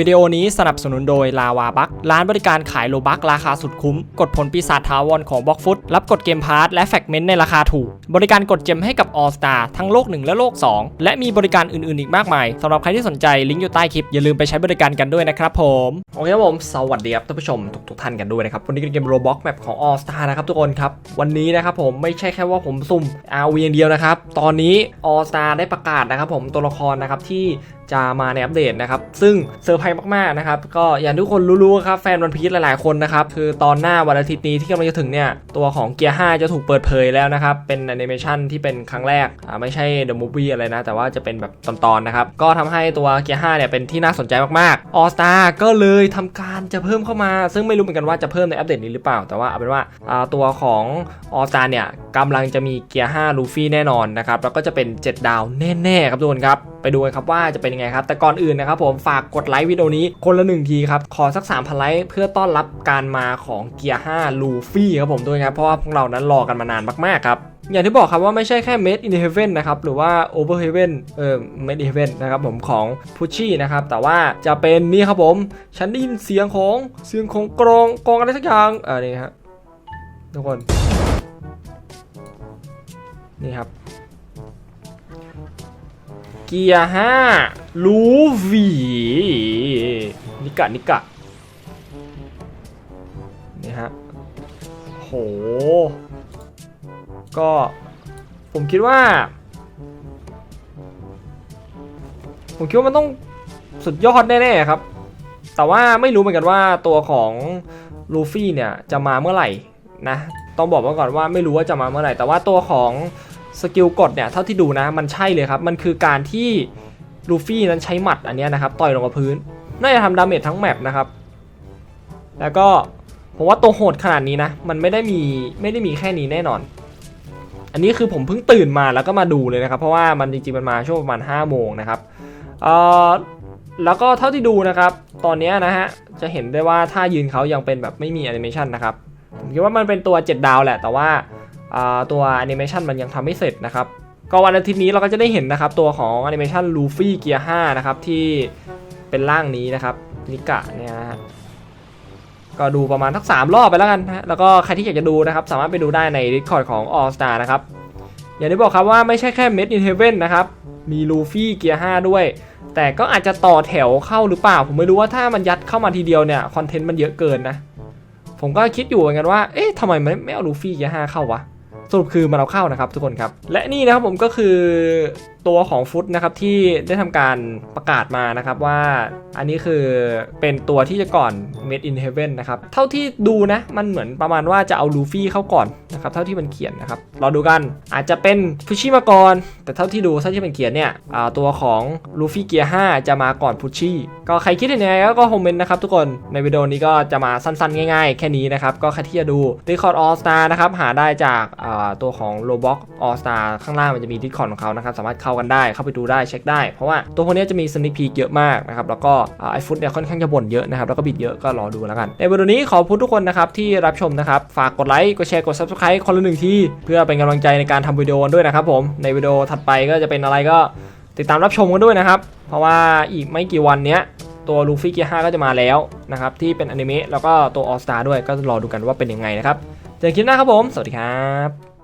วิดีโอนี้สนับสนุนโดยลาวาบักร้านบริการขายโลบักราคาสุดคุ้ม กดผลปีศาจทาวรของบล็อกฟุตรับกดเกมพาร์ทและแฟกเมนต์ในราคาถูก บริการกดเจมให้กับ All Star ทั้งโลก 1 และโลก 2 และมีบริการอื่นๆอีกมากมายสำหรับใครที่สนใจลิงก์อยู่ใต้คลิป อย่าลืมไปใช้บริการกันด้วยนะครับผมโอเคครับผมสวัสดีครับท่านผู้ชมทุกๆท่านกันด้วยนะครับวันนี้เป็นเกมโรบ็อกแมปของ All Star นะครับทุกคนครับวันนี้นะครับผมไม่ใช่แค่ว่าผมสุ่ม RV อย่างเดียวนะครับตอนนี้ All Star ได้ประกาศนะครับผมตัวละครนะครับที่จะมาในอัปเดตนะครับ ซึ่งเซอร์ไพรส์มากๆนะครับ ก็อย่างทุกคนรู้ๆครับแฟนวันพีชหลายๆคนนะครับ คือตอนหน้าวันอาทิตย์นี้ที่กำลังจะถึงเนี่ย ตัวของเกียร์5จะถูกเปิดเผยแล้วนะครับ เป็นแอนิเมชันที่เป็นครั้งแรกไม่ใช่เดอะมูฟวี่อะไรนะ แต่ว่าจะเป็นแบบตอนๆนะครับ ก็ทำให้ตัวเกียร์5เนี่ยเป็นที่น่าสนใจมากๆ All Star ก็เลยทำการจะเพิ่มเข้ามา ซึ่งไม่รู้เหมือนกันว่าจะเพิ่มในอัปเดตนี้หรือเปล่า แต่ว่าเอาเป็นว่าตัวของ All Star เนี่ยกำลังจะมีเกียร์5ลูฟี่แน่นอนนะครับแล้วก็จะเป็น 7 ดาวแน่ๆครับทุกคนครับ ไปดูกันครับว่าจะเป็นยังไงครับ แต่ก่อนอื่นนะครับผมฝากกดไลค์วิดีโอนี้คนละหนึ่งทีครับ ขอสัก 3,000 ไลค์เพื่อต้อนรับการมาของเกียร์5ลูฟี่ครับผมด้วยครับเพราะว่าพวกเรานั้นรอกันมานานมากๆครับอย่างที่บอกครับว่าไม่ใช่แค่ Made in Heaven นะครับ หรือว่า Over Heaven เออ Made in Heaven นะครับผมของพุชชี่นะครับ แต่ว่าจะเป็นนี่ครับผม ฉันได้ยินเสียงของเสียงของกรองกรองอะไรสักอย่างอ่านี่ฮะทุกคน นี่ครับ เกียร์ห้าลูวีนิกะนิกะนี่ฮะโห ก็ผมคิดว่า ผมคิดว่ามันต้องสุดยอดแน่ๆครับ แต่ว่าไม่รู้เหมือนกันว่าตัวของลูฟี่เนี่ยจะมาเมื่อไหร่นะ ต้องบอกไว้ก่อนว่าไม่รู้ว่าจะมาเมื่อไหร่ แต่ว่าตัวของ สกิลกดเนี่ยเท่าที่ดูนะมันใช่เลยครับ มันคือการที่ลูฟี่นั้นใช้หมัดอันนี้นะครับ ต่อยลงกับพื้น น่าจะทำดาเมจทั้งแมปนะครับ แล้วก็ผมว่าตัวโหดขนาดนี้นะ มันไม่ได้มีไม่ได้มีแค่นี้แน่นอน อันนี้คือผมเพิ่งตื่นมาแล้วก็มาดูเลยนะครับ เพราะว่ามันจริงๆมันมาช่วงประมาณ5โมงนะครับเอ่อแล้วก็เท่าที่ดูนะครับ ตอนนี้นะฮะ จะเห็นได้ว่าท่ายืนเขายังเป็นแบบไม่มีแอนิเมชันนะครับ ผมคิดว่ามันเป็นตัว 7 ดาวแหละ แต่ว่า ตัวแอนิเมชันมันยังทำไม่เสร็จนะครับก็วันอาทิตย์นี้เราก็จะได้เห็นนะครับตัวของแอนิเมชันลูฟี่เกียร์5นะครับที่เป็นร่างนี้นะครับนิกะเนี่ยฮะก็ดูประมาณทักสามรอบไปแล้วกันฮะแล้วก็ใครที่อยากจะดูนะครับ สามารถไปดูได้ใน Discord ของ All Star นะครับ อย่างที่บอกครับว่าไม่ใช่แค่ Made in Heaven นะครับ มีลูฟี่เกียร์5ด้วย แต่ก็อาจจะต่อแถวเข้าหรือเปล่า ผมไม่รู้ว่าถ้ามันยัดเข้ามาทีเดียวเนี่ย คอนเทนต์มันเยอะเกินนะ ผมก็คิดอยู่เหมือนกันว่า เอ๊ะทำไมมันไม่เอาลูฟี่เกียร์ห้าเข้าวะ สรุปคือมันเอาเข้านะครับทุกคนครับ และนี่นะครับผมก็คือ ตัวของฟุตนะครับที่ได้ทำการประกาศมานะครับว่าอันนี้คือเป็นตัวที่จะก่อน Made in Heaven นะครับ เท่าที่ดูนะ มันเหมือนประมาณว่าจะเอาลูฟี่เข้าก่อนนะครับ เท่าที่มันเขียนนะครับ รอดูกันอาจจะเป็นพุชชี่มาก่อน แต่เท่าที่ดูเท่าที่มันเขียนเนี่ยตัวของลูฟี่เกียร์5จะมาก่อนพุชชี่ก็ใครคิดยังไงก็คอมเมนต์นะครับทุกคนในวิดีโอนี้ก็จะมาสั้นๆ ง่ายๆ แค่นี้นะครับ ก็ใครที่จะดู Discord All Star นะครับหาได้จากตัวของ Roblox All Star ข้างล่างมันจะมี Discord ของเขานะครับสามารถเข้ากันได้ เข้าไปดูได้เช็คได้ เพราะว่าตัวพวกนี้จะมี sneak peek เยอะมากนะครับ แล้วก็ไอฟุตเนี่ยค่อนข้างจะบ่นเยอะนะครับ แล้วก็บิดเยอะก็รอดูแล้วกัน ในวิดีโอนี้ขอบคุณทุกคนนะครับที่รับชมนะครับ ฝากกดไลค์ กดแชร์ กด subscribe คนละหนึ่งที่เพื่อเป็นกำลังใจในการทำวิดีโอด้วยนะครับผม ในวิดีโอถัดไปก็จะเป็นอะไรก็ติดตามรับชมกันด้วยนะครับ เพราะว่าอีกไม่กี่วันเนี้ยตัวลูฟี่เกียร์5ก็จะมาแล้วนะครับที่เป็นอนิเมะแล้วก็ตัว All Star ด้วยก็รอดูกันว่าเป็นยังไงนะครับเจอกันคลิปหน้าครับผม สวัสดีครับ